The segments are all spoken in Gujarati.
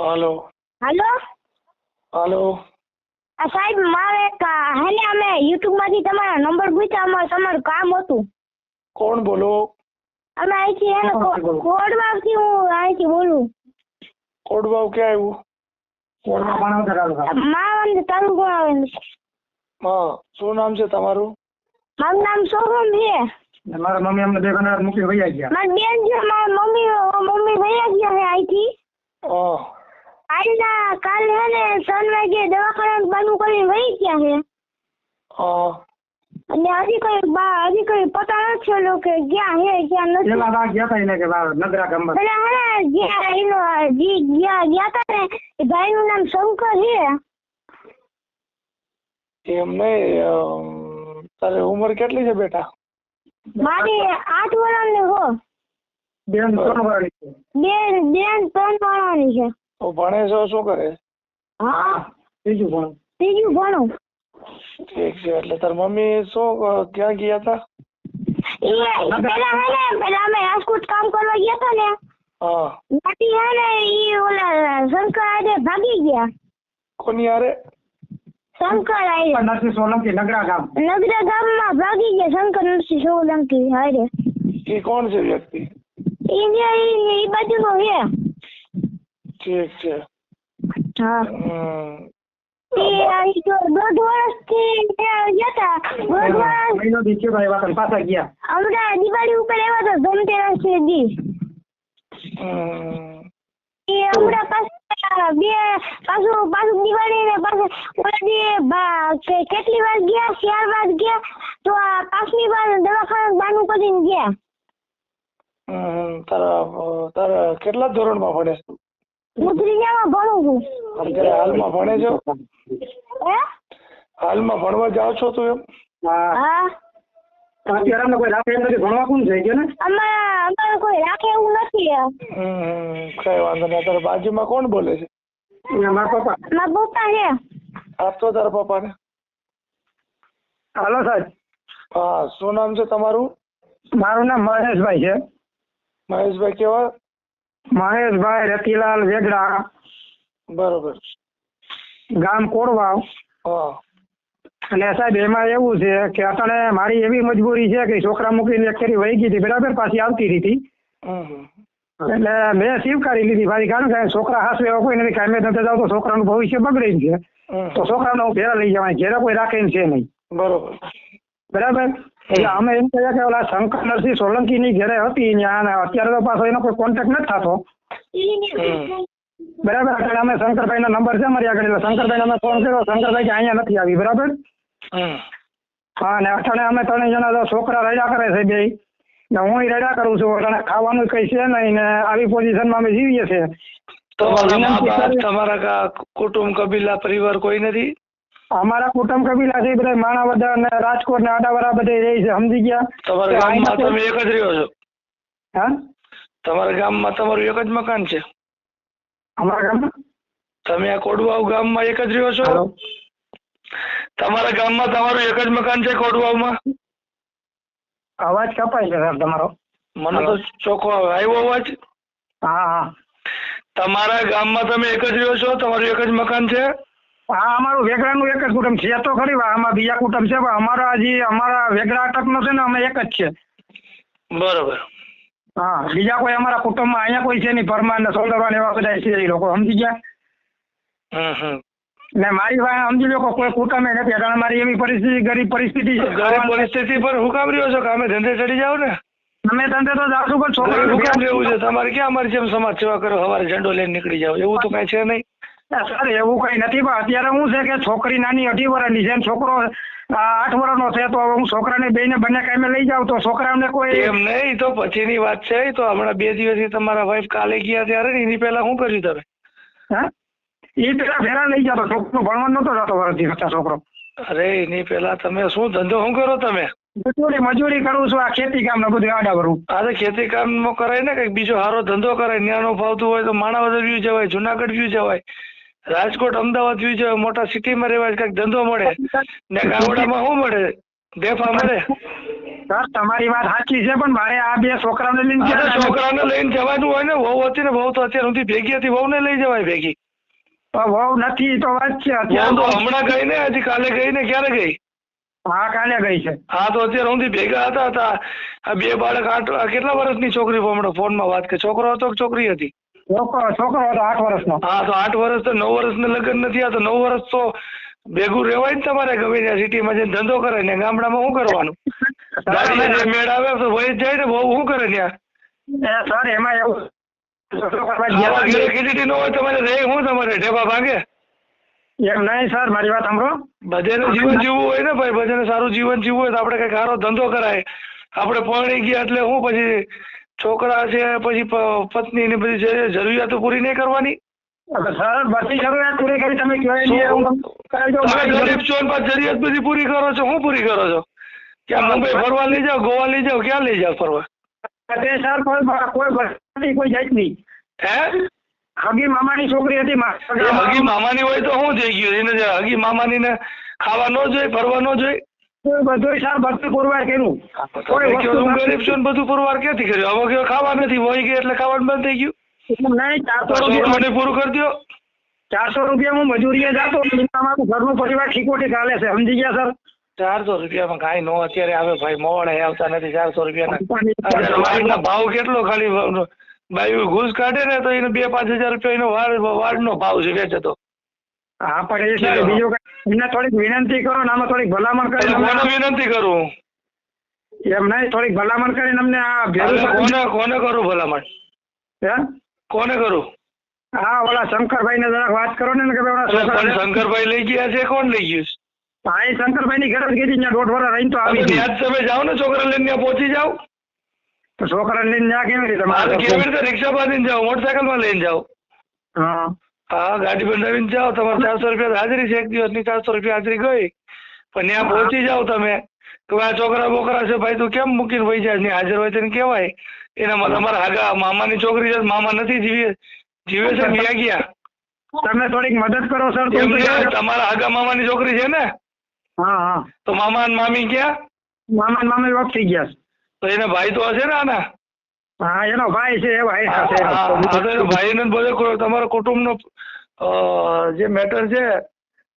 હાલો. હાલો? હાલો. આ સાહેબ મારે હે ને અમે યુટ્યુબમાંથી તમારા નંબર પૂછ્યા અમારે તમારું કામ હતું. કોણ બોલો? અમે અહીંથી હે કોડવાવથી હું અહીંથી બોલું. કોડવાવ ક્યાં આવ્યું? તારું તાલુકો. આવે હા શું નામ છે તમારું? મારું નામ સોહમ છે. મારા મમ્મી અમને બે કનાર મૂકી વૈયા ગયા. મારી બેન છે મારા મમ્મી મમ્મી વયા ગયા છે અહીંથી. કાલના કાલ હે ને ત્રણ વાગે દવાખાના બંધ કરીને વહી ગયા હે. અને હજી કઈ બા હજી કઈ પતા નથી ઓલો કે ગયા હે ગયા નથી. પેલા બા ગયા હતા એને કે બા નગરા ગામમાં. પેલા હે ગયા એનો જી ગયા ગયા તા ને એ ભાઈ નું નામ શંકર હે. એમ નહીં અમ, ઉંમર કેટલી છે બેટા? મારી આઠ વર્ષની હો. બેન ત્રણ વાળી બેન બેન ત્રણ વર્ષની છે. તો ભણે છો શું કરે? હા. બીજું પણ ત્રીજું ભણું. ઠીક છે એટલે તાર મમ્મી શું અ, ક્યાં ગયા હતા એ પેલા હે ને પેલા અમે રાજકોટ કામ કરવા ગયા હતા ને. હા. ત્યાંથી હે ને ઈ ઓલા શંકર આજે ભાગી ગયા. કોની હારે? શંકર આજે નરસિંહ સોલંકી નગરા ગામ. નગરા ગામમાં ભાગી ગયા શંકર નરસિંહ સોલંકી હારે. એ કોણ છે વ્યક્તિ? ઈ જે ઈ ઈ બાજુનો છે ઠીક છે હા. હમ. ઈ આ ઈ જો દોઢ વર્ષથી ત્યાં દોઢ વર્ષ મહિનો દી થયો ભાઈ વાતન પાછા ગયા. હમણાં દિવાળી ઉપર આવ્યા હતા ધનતેરસ દી એ હમણાં પાછું બે પાછું પાછું દિવાળી ને પાછું ઓલા દી કેટલી વાર ગયા ચાર વાર ગયા તો આ પાંચમી વાર દવાખાના બાનું કરીને ગયા. તારા તારા કેટલા ધોરણમાં ભણે છે હું ત્રીજામાં ભણું છું. અત્યારે હાલમાં ભણે છો? હે? હાલમાં ભણવા જાઓ છો તું એમ? હા. અત્યારે અમને કોઈ રાખે એમ નથી? ભણવા કોણ થઈ ગયો ને? અમારા અમારે કોઈ રાખે એવું નથી હમ. કઈ વાંધો નહીં. તારા બાજુમાં કોણ બોલે છે? મારા પપ્પા. મારા પપ્પા છે. આપતો તારા પપ્પાને? હાલો સાહેબ. હા શું નામ છે તમારું? મારું નામ મહેશભાઈ છે. મહેશભાઈ કેવા? મહેશભાઈ રતિલાલ વેગડા. બરોબર. ગામ કોરવાવ. અને સાહેબ એમાં એવું છે કે અત્યારે મારી એવી મજબૂરી છે કે છોકરા મૂકીને એક ફેરી વહી ગઈ હતી બરાબર પાછી આવતી હતી. એટલે મેં સ્વીકારી લીધી મારી કારણ કે છોકરા હાસવે એવા કોઈ નથી કામે નથી જાવ તો છોકરાનું ભવિષ્ય બગડે છે. તો છોકરાનો હું ઘેરા લઈ જવાય ઘેરા કોઈ રાખે છે નહીં. બરોબર. બરાબર? એટલે અમે એમ કહ્યા કે ઓલા શંકર નરસિંહ સોલંકીની ઘરે હતી ત્યાં અત્યારે તો પાછો એનો કોઈ કોન્ટેક્ટ નથી થતો. બરાબર એટલે અમે શંકરભાઈનો નંબર છે મારી આગળ એટલે શંકરભાઈને અમે ફોન કર્યો શંકરભાઈ કે અહીંયા નથી આવી બરાબર? હમ. હા અને અઠાણે અમે ત્રણેય જણા તો છોકરા રડ્યા કરે છે બે. ને હું રડ્યા કરું છું અટાણે ખાવાનું કઈ છે નહીં ને આવી પોઝિશનમાં અમે જીવીએ છીએ. તમારા મા કુટુંબ કબીલા પરિવાર કોઈ નથી? અમારા કુટુંબ કબીલા છે બધા માણાવદર ને રાજકોટ ને આડાવાળા બધે રહે છે સમજી ગયા? તમારા ગામમાં તમે એક જ રહ્યો છો? હા? તમારા ગામમાં તમારું એક જ મકાન છે? અમારા ગામમાં? તમે આ કોડવાવ ગામમાં એક જ રહ્યો છો? તમારા ગામમાં તમારું એક જ મકાન છે કોડવાવમાં? અવાજ કપાય છે સાહેબ તમારો. મને તો ચોખ્ખો આવ્યો અવાજ. હા હા. તમારા ગામમાં તમે એક જ રહ્યો છો? તમારું એક જ મકાન છે? હા અમારું વેગડાનું એક જ કુટુંબ છે. તો ખરી વાત. આમાં બીજા કુટુંબ છે પણ અમારા હજી અમારા વેગડા અટકનો છે ને અમે એક જ છે. બરોબર. હા બીજા કોઈ અમારા કુટુંબમાં અહીંયા કોઈ છે નહીં પરમાર ને સોલરવાન એવા બધા છે એ લોકો સમજી ગયા? હમ હમ. ને મારી પાસે સમજી લો કે કોઈ કુટુંબે નથી. કારણ મારી એવી પરિસ્થિતિ ગરીબ પરિસ્થિતિ છે. ગરીબ પરિસ્થિતિ પર હું કામ રહ્યો છો કામે ધંધે ચડી જાઓ ને? અમે ધંધે તો જાશું પણ ગરીબ હું કામ રહેવું છે. છોકરા તમારે ક્યાં અમારી જેમ સમાજ સેવા કરો? સવારે ઝંડો લઈને નીકળી જાવ એવું તો કઈ છે નહીં. સર એવું કઈ નથી પણ અત્યારે શું છે કે છોકરી નાની અઢી વર્ષની છે છોકરો આઠ વર્ષનો છે તો હવે હું છોકરાને બેને બંને કામે લઈ જાઉં તો છોકરાને કોઈ એમ નહીં તો પછીની વાત છે તો હમણાં બે દિવસથી તમારા વાઈફ કાલે ગયા ત્યારે ને એની પહેલા શું કર્યું તમે? હા? એ પેલા ફેરા લઈ જતો છોકરો ભણવા નતો જતો વર્ષથી હતા છોકરો. અરે એની પેલા તમે શું ધંધો શું કરો તમે? મજૂરી મજૂરી કરું છું આ ખેતી કામ ને બધું આડા ભરું આ તો ખેતી કામ કરાય ને કંઈક બીજો સારો ધંધો કરાય ન્યાનો ફાવતું હોય તો માણાવદર વ્યૂ જવાય જુનાગઢ વ્યૂ જવાય. રાજકોટ અમદાવાદ જવાય મોટા સિટીમાં રહેવાય કંઈક ધંધો મળે ને ગામડામાં શું મળે? બેફા મળે સર તમારી વાત સાચી છે પણ મારે આ બે છોકરાને લઈને છોકરાને લઈને જવાનું હોય ને વહુ હતી ને વહુ તો અત્યાર સુધી ભેગી હતી વહુને લઈ જવાય ભેગી. પણ વહુ નથી તો વાત છે હમણાં ગઈ ને હજી કાલે ગઈ ને ક્યારે ગઈ? હા કાલે ગઈ છે. હા તો અત્યારે સુધી ભેગા હતા હતા. આ બે બાળક આઠ કેટલા વર્ષની છોકરી હમણાં ફોનમાં વાત કે છોકરો હતો કે છોકરી હતી? છોકરો છોકરો હતો આઠ વર્ષનો. હા તો આઠ વર્ષ તો નવ વર્ષને લગ્ન નથી આ તો નવ વર્ષ તો ભેગું રહેવાય ને તમારે ગમે ત્યાં સિટીમાં જઈને ધંધો કરે ને ગામડામાં શું કરવાનું? મેળ આવે તો વહી જાય ને બહુ શું કરે ત્યાં? સર એમાં એવું આવા ન હોય તમારે રહે શું તમારે ઢેબા ભાગે? એમ નહીં સર મારી વાત સાંભળો. બધાને જીવન જીવવું હોય ને ભાઈ બધાને સારું જીવન જીવવું હોય તો આપણે કઈ સારો ધંધો કરાય. આપણે પરણી ગયા એટલે હું પછી છોકરા છે પછી પત્ની ને બધી જરૂરિયાતો પૂરી નહીં કરવાની. જરૂરિયાત નહીં બધી પૂરી કરો છો હું પૂરી કરો છો? ક્યાં મુંબઈ ફરવા લઈ જાઓ ગોવા લઈ જાઓ ક્યાં લઈ જાઓ ફરવા? તે સર કોઈ કોઈ કોઈ જાતની. હે? હગી મામાની છોકરી હતી હગી મામાની હોય તો શું થઈ ગયું એને હગી મામાની ને ખાવા ન જોઈએ ફરવા ન જોઈએ બધું સર પુરવાર કર્યું. બધું પુરવાર ક્યાંથી કર્યું? હવે ખાવા નથી વહી ગઈ એટલે ખાવાનું બંધ થઈ ગયું? નહીં ચારસો રૂપિયા. મને પૂરું કરી દો ચારસો રૂપિયા હું મજૂરીએ જાતો મહિનામાં ઘરનું પરિવાર ઠીકોઠી ચાલે છે સમજી ગયા સર? ચારસો રૂપિયામાં કાંઈ નો અત્યારે આવે ભાઈ મોડે આવતા નથી ચારસો રૂપિયાના. ભાવ કેટલો ખાલી? બાયું ઘૂસ કાઢે ને તો એને બે પાંચ હજાર રૂપિયા એનો વાડ વાડનો ભાવ છે વેચે તો. હા પણ એ સર બીજું કઈ એમને થોડીક વિનંતી કરો ને આમાં થોડીક ભલામણ કોને વિનંતી કરું? એમ નહીં થોડીક ભલામણ કરીને અમને આ ભેરું કરી- કોને કોને કરું ભલામણ? હે? કોને કરું? હા ઓલા શંકરભાઈ ને જરાક વાત કરો ને કે ભાઈ શંકરભાઈ લઈ ગયા છે કોણ લઈ ગયું એ શંકરભાઈ ની ઘરે ગઈ ત્યાં દોઢ વર્ષ રહીને તો આવી ત્યાં તમે જાઓ ને છોકરા લઈને ત્યાં પહોંચી જાઓ. તો છોકરા લઈને ત્યાં કેવી રીતે કેવી રીતે રિક્ષા બાંધીને જાઓ મોટરસાયકલમાં લઈને જાઓ? હા. હા ગાડી બંધાવીને જાઓ. તમારે ચારસો રૂપિયા હાજરી છે એક દિવસની. ચારસો રૂપિયા હાજરી ગઈ. પણ ત્યાં પહોંચી જાઓ તમે. કે આ છોકરા બોકરા છે ભાઈ તું કેમ મૂકીને વહી જાય? ને હાજર હોય તેને કહેવાય. એનામાં તમારા આગા મામાની છોકરી છે મામા નથી જીવે. જીવે છે ગયા ગયા. તમે થોડીક મદદ કરો સર. તમારા આગા મામાની છોકરી છે ને? હા હા. તો મામા અને મામી ગયા મામા અને મામી વખત થઈ ગયા તો એને ભાઈ તો હશે ને આના? હા એનો ભાઈ છે એ ભાઈ સાથે ભાઈ બધે તમારા કુટુંબનો જે મેટર છે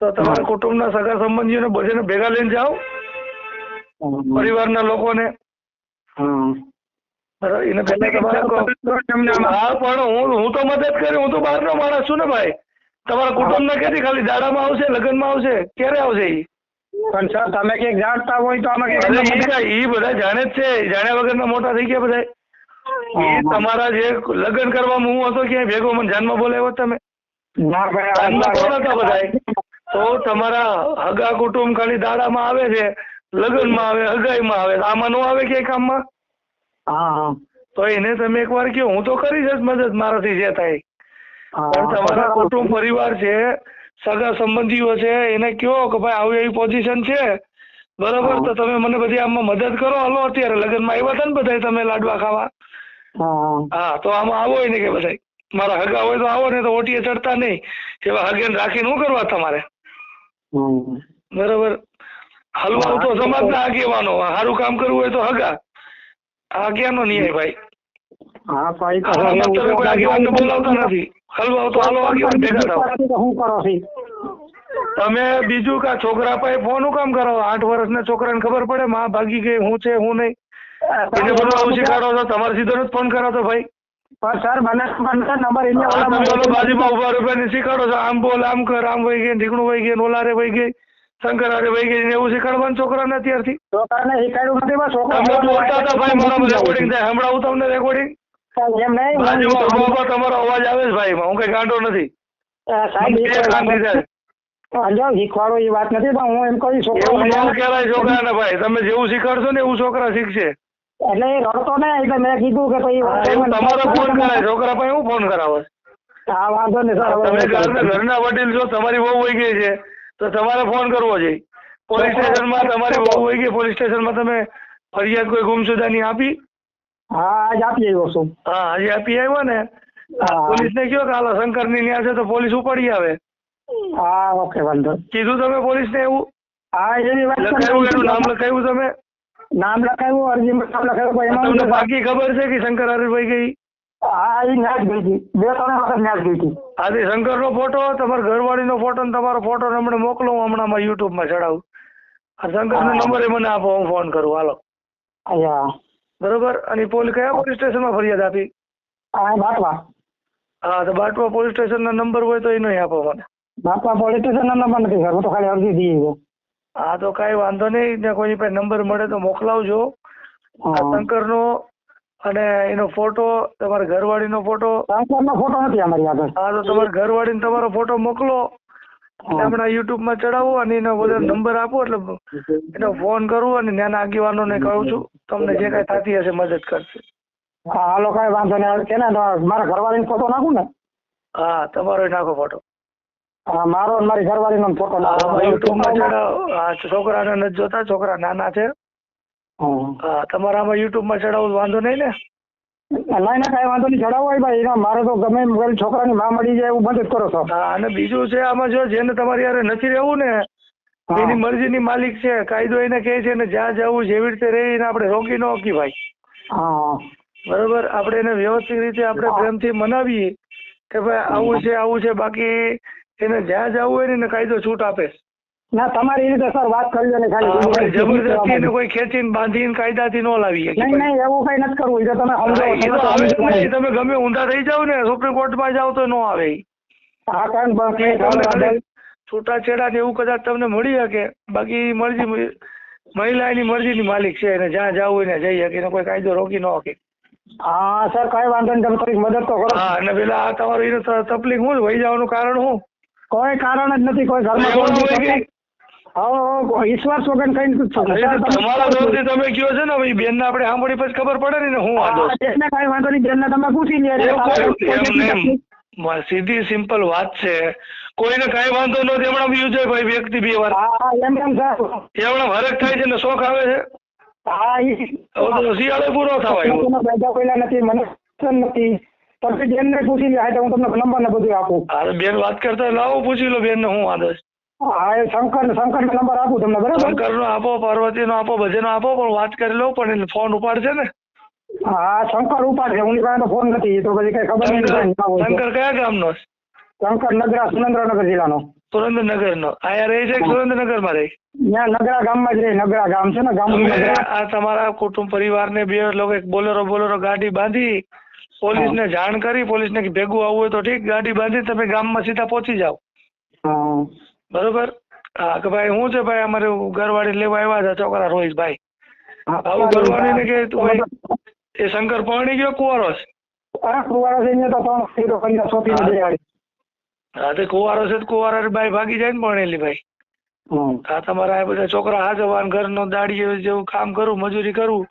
તો તમારા કુટુંબના સગા સંબંધીઓને બધાને ભેગા લઈને જાઓ. પરિવારના લોકોને? એને પહેલા તમારે હા પણ હું હું તો મદદ કરી હું તો બહારનો માણસ છું ને ભાઈ. તમારા કુટુંબના ક્યાંથી ખાલી દાડામાં આવશે લગ્નમાં આવશે? ક્યારે આવશે ઈ? પણ સર તમે ક્યાંક જાણતા હોય તો આમાં ઈ બધા જાણે જ છે જાણ્યા વગરના મોટા થઈ ગયા બધા ઈ તમારા જે લગ્ન કરવામાં હું હતો ક્યાંય ભેગો મને જાનમાં બોલાવ્યો તમે? તો તમારા હગા કુટુંબ ખાલી દાડામાં આવે છે લગ્નમાં આવે હગાઈમાં આવે આમાં નો આવે ક્યાંય કામમાં? તો એને તમે એકવાર કહો હું તો કરીશ જ મદદ મારાથી જે થાય. પણ તમારા કુટુંબ પરિવાર છે સગા સંબંધીઓ છે એને કહો કે ભાઈ આવી એવી પોઝિશન છે. બરોબર? તો તમે મને બધી આમાં મદદ કરો. હલો અત્યારે લગ્નમાં આવ્યા હતા ને બધાય તમે લાડવા ખાવા? હા. તો આમાં આવો ને કે ભાઈ મારા હગા હોય તો આવો ને તો ઓટીએ ચડતા નહીં. એવા હગેને રાખીને શું કરવા તમારે. બરોબર. હલવાવું તો સમાજના આગેવાનો. સારું કામ કરવું હોય તો હગા. આ ક્યાંનો ન્યાય ભાઈ. હા ભાઈ તો તમે આગેવાનને બોલાવતા નથી. હલવાઓ તો હાલો આગેવાન ભેગા થાવ. શું કરો તમે બીજું કા છોકરા પાસે ફોન કામ કરો? આઠ વર્ષના છોકરાને ખબર પડે માં ભાગી ગઈ હું છે હું નહીં. એને બધું આવું શીખવાડો છો તમારે સીધો જ ફોન કરાતો ભાઈ. પણ સર મને નંબર બાજુમાં ઊભા શીખવાડો છો. આમ બોલ આમ કર આમ વહી ગઈ ઢીકણું વહી ગઈ ઓલારે વહી ગઈ શંકરારે વહી ગઈ એવું શીખવાડવાનું છોકરાને અત્યારથી? છોકરાને શીખવાડ્યું નથી બસ છોકરો બોલતા હતા ભાઈ મારા રેકોર્ડિંગ થાય. સંભળાવું તમને રેકોર્ડિંગ એમ નહીં બાજુમાં ઊભા ઊભા તમારો અવાજ આવે છે ભાઈ હું કઈ ગાંડો નથી. સાહેબ શીખવાડો એ વાત નથી પણ હું એમ કહું છોકરો એવું છોકરાને ભાઈ. તમે જેવું શીખવાડશો ને એવું છોકરા શીખશે. એટલે એ રડતો ને એટલે મેં કીધું કે ભાઈ તમારો ફોન કરાય છોકરા પાસે હું ફોન કરાવે? હા વાંધો નહીં સર તમે ઘરના વડીલ છો તમારી વહુ વહી ગઈ છે તો તમારે ફોન કરવો જોઈએ પોલીસ સ્ટેશનમાં તમારી વહુ વહી ગઈ પોલીસ સ્ટેશનમાં તમે ફરિયાદ કોઈ ગુમશુદાની આપી? હા આજ આપી આવ્યો છું. હા હજી આપી આવ્યો ને? હા. પોલીસને કયો કે હાલો શંકરની ન્યા છે તો પોલીસ ઉપાડી આવે. હા ઓકે વાંધો કીધું તમે પોલીસને એવું? હા એની વાત લખાયું એનું નામ લખાયું તમે? નામ લખાયું અરજીમાં નામ લખાયું પણ એમાં તમને ખબર છે કે શંકર હરીભાઈ ગઈ? હા એ ન્યાજ ગઈ હતી. બે ત્રણ વખત ન્યાજ ગઈ હતી. આથી શંકરનો ફોટો તમારા ઘરવાળીનો ફોટો ને તમારો ફોટો હમણાં મોકલો હું હમણાં માં યુટ્યુબમાં ચડાવું. શંકર શંકરનો નંબર મને આપો હું ફોન કરું. હાલો. અહીંયા બરોબર? અને પોલીસ કયા પોલીસ સ્ટેશનમાં ફરિયાદ આપી? આ બાટવા. હા તો બાટવા પોલીસ સ્ટેશન ના નંબર હોય તો એ નહીં આપો મને. બાટવા પોલીસ સ્ટેશન નંબર નથી સર. હું તો ખાલી અરજી દઈએ હા તો કાંઈ વાંધો નહીં ને કોઈ પાસે નંબર મળે તો મોકલાવજો. શંકર નો શંકરનો અને એનો ફોટો તમારા ઘરવાળીનો ફોટો ફોટો નથી અમારી આગળ. હા તો તમારા ઘરવાળીને તમારો ફોટો મોકલો. એટલે યુટ્યુબમાં ચડાવો અને એનો બધા નંબર આપો એટલે એનો ફોન કરું અને નાના આગેવાનોને કહું છું તમને જે કાંઈ થતી હશે મદદ કરશે. હા હાલો કાંઈ વાંધો નહીં. છે ને તો મારા ઘરવાળીનો ફોટો નાખું ને? હા તમારો નાખો ફોટો મારો અને મારી ઘરવાળીનો ફોટો હા નાખો યુટ્યુબમાં ચડાવો છોકરાને નથી જોતા છોકરા નાના છે. તમારામાં યુટ્યુબમાં ચડાવવું વાંધો નહીં ને? ના ના કાંઈ વાંધો નહીં ચડાવો ભાઈ એનો મારે તો ગમે એમ છોકરાની માં મળી જાય એવું બંધ જ કરો છો. હા અને બીજું છે આમાં જો જેને તમારી યારે નથી રહેવું ને. એની મરજીની માલિક છે કાયદો એને કહે છે ને જ્યાં જવું જેવી રીતે રહે એને આપણે રોકી ન હકી ભાઈ. બરોબર? આપણે એને વ્યવસ્થિત રીતે આપણે પ્રેમથી મનાવીએ કે ભાઈ આવું છે આવું છે બાકી એને જ્યાં જવું હોય ને એને કાયદો છૂટ આપે. ના તમારી રીતે સર વાત કરજો ને ખાલી જબરદસ્તી એને કોઈ ખેંચીને બાંધીને કાયદાથી ન લાવી નહીં નહીં એવું કઈ નથી કરવું. જો તમે સમજો હા, તમે ગમે ઊંધા થઈ જાવ ને સુપ્રીમ કોર્ટમાં જાવ તો ન આવે. હા કારણ છૂટાછેડા ને એવું કદાચ તમને મળી શકે. બાકી મરજી મહિલા એની મરજીની માલિક છે એને જ્યાં જવું હોય ને જઈ શકે એને કોઈ કાયદો રોકી ન શકે. હા સર કઈ વાંધો નહીં તમે થોડીક મદદ તો કરો. હા અને પેલા આ તમારું તકલીફ શું વહી જવાનું કારણ શું કોઈ કારણ જ નથી કોઈ ઘરમાં કોઈ ઈશ્વર વગર કઈ તમારા તમે કયો છે ને? ભાઈ બેન ને આપણે સાંભળી પછી ખબર પડે ને હું વાંધો બેન કઈ વાંધો નહીં બેન ને તમે પૂછી લે સીધી સિમ્પલ વાત છે. કોઈને કઈ વાંધો નથી હમણાં છે ભાઈ વ્યક્તિ બે વાર. એમ એમ હમણાં હરક થાય છે ને શોખ આવે છે? હા શિયાળે પૂરો થવાય. નથી મને નથી. તમે બેનને પૂછી લે હું તમને નંબર ને બધું આપું. બેન વાત કરતા લાવો પૂછી લો બેન ને હું વાંધો હા એ શંકર શંકર નંબર આપું તમને બરાબર? શંકર નો આપો પાર્વતી નો આપો ભજન આપો પણ વાત કરી લો પણ ફોન ઉપાડશે ને? હા શંકર ઉપાડશે હું પાસે તો ફોન નથી તો પછી કઈ ખબર નહીં શંકર ના કયા ગામનો? શંકર નગરા સુરેન્દ્રનગર જિલ્લાનો. સુરેન્દ્રનગર નો અહીંયા રહે છે સુરેન્દ્રનગરમાં રહે? ત્યાં નગરા ગામમાં જ રહે નગરા ગામ છે ને ગામ આ તમારા કુટુંબ પરિવાર ને બે લોકો એક બોલેરો બોલેરો ગાડી બાંધી પોલીસને જાણ કરી પોલીસ ને ભેગું આવવું હોય તો ઠીક ગાડી બાંધી તમે ગામમાં સીધા પહોંચી જાઓ. બરોબર? હા કે ભાઈ હું છે ભાઈ અમારે ઘરવાળી લેવા આવ્યા હતા છોકરા રોહિતભાઈ. આવું ને કે એ શંકર પરણી ગયો કુવારો છે કુંવારો છે અહીંયા તો ત્રણ સીધો કરીને સોંપીને હા. બેહાડી. હા છે કુવારો ભાઈ ભાગી જાય ને ભણેલી ભાઈ. હા તમારા આ બધા છોકરા હાચવવાન ઘરનો દાડી જેવું કામ કરું મજૂરી કરું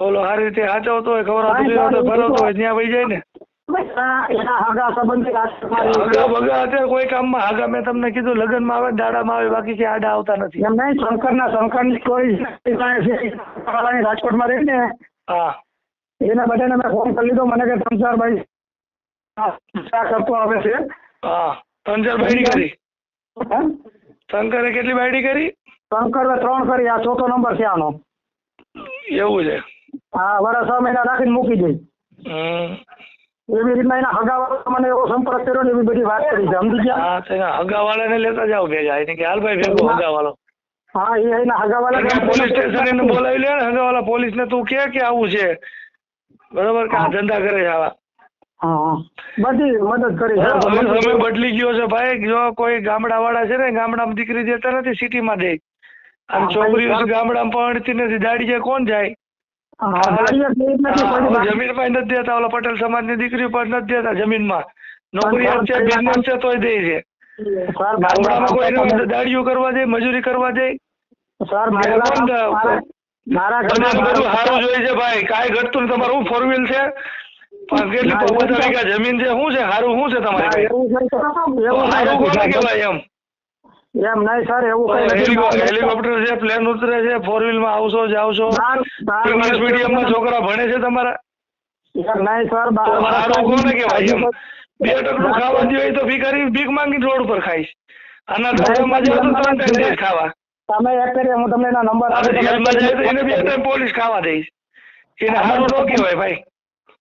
તો ઓલો સારી રીતે સાચવતો હોય ખવડાવતો હોય ભરાવતો હોય ત્યાં વહી જાય ને. કોઈ કામમાં હગા. મેં તમને કીધું લગ્નમાં આવે દાડામાં આવે બાકી કે આડા આવતા નથી. એમ નહીં શંકરના શંકરની વાળાની રાજકોટમાં રહી ને હા. એના બધાને મેં ફોન કરી લીધો. મને કે આ કરતો આવે છે. હા. ચાર બાયડી કરી? શંકરે કેટલી બાયડી કરી? શંકરે ત્રણ કરી આ ચોથો નંબર છે આનો. એવું છે. હા વરસ છ મહિના રાખીને મૂકી દઈ એવી રીતના એના હગાવાળા મને એવો સંપર્ક કર્યો ને એવી બધી વાત કરી છે સમજી ગયા? હા તેના હગાવાળાને લેતા જાઓ ભેગા. એને કે હાલ ભાઈ ભેગો હગાવાળો. હા એ એના હગાવાળા પોલીસ સ્ટેશન એને બોલાવી લે ને હગાવાળા તું કે કે આવું છે. બરોબર? કે આ ધંધા કરે છે આવા. બધી મદદ કરી. સમય બદલી ગયો છે ભાઈ. જો કોઈ ગામડા વાળા છે ને ગામડામાં દીકરી દેતા નથી સિટીમાં દે. અને છોકરીઓ ગામડામાં પરણતી નથી દાડી જાય કોણ જાય? હા, ગાડીએ જ નહીં નથી હા, દેતા ઓલા પટેલ સમાજની દીકરી પર નથી દેતા જમીનમાં. નોકરી છે બિઝનેસ છે તોય દે છે. ગામડામાં કોઈ દાડીઓ કરવા દે મજૂરી કરવા દે. સર મારા સારું જોઈએ છે ભાઈ. કાંઈ ઘટતું તમારું ફોર વ્હીલ છે? કેટલી હા, જમીન છે શું છે? સારું શું છે તમારી હા, એવું છે તો એવું સારું કોને કહેવાય એમ? એમ નહીં સર એવું કઈ હેલિકોપ્ટર છે પ્લેન ઉતરે છે ફોર વ્હીલમાં આવશો બાર- બાર ઇંગ્લિશ મીડિયમમાં છોકરા ભણે છે તમારા? નહીં સર સારું કોને કહેવાય એમ. બે ટકનું ખાવા દે તો ભિખારી ભીખ માંગી રોડ પર ખાઈશ. આના ધંધામાં જાવ તો ત્રણ ટાઈમ દેશ ખાવા. તમે એક કરી હું તમને એના નંબર જેલમાં જાય તો એને બે ત્રણ પોલીસ ખાવા દઈશ. એને સારું ન કહેવાય ભાઈ.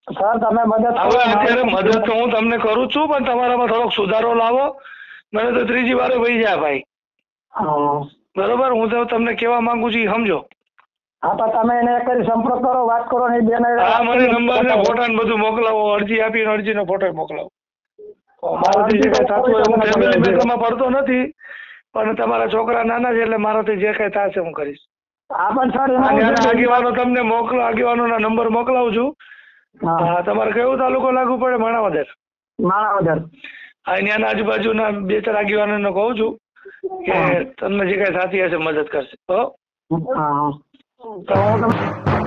સર તમે મદદ હવે અત્યારે મદદ તો હું તમને કરું છું પણ તમારામાં થોડોક સુધારો લાવો. મને તો ત્રીજી વારે વહી જાય ભાઈ. બરોબર? હું તો તમને કેવા માંગુ છું સમજો. હા તો તમે એને કરી સંપર્ક કરો વાત કરો ને બેન હા મને નંબર ને ફોટા ને બધું મોકલાવો અરજી આપીને અરજીનો ફોટો મોકલાવો. મારાથી જે કઈ થતું હોય હું ફેમિલી મેટરમાં પડતો નથી પણ તમારા છોકરા નાના છે એટલે મારાથી જે કઈ થશે હું કરીશ. હા પણ સર આગેવાનો તમને મોકલો આગેવાનોના નંબર મોકલાવું છું. હા. હા તમારે કયો તાલુકો લાગુ પડે? માણાવદર. માણાવદર. હા એની આજુબાજુના બે ચાર આગેવાનોને કહું છું કે તમને જે કઈ થતી હશે મદદ કરશે. હો હા. તો હું તમને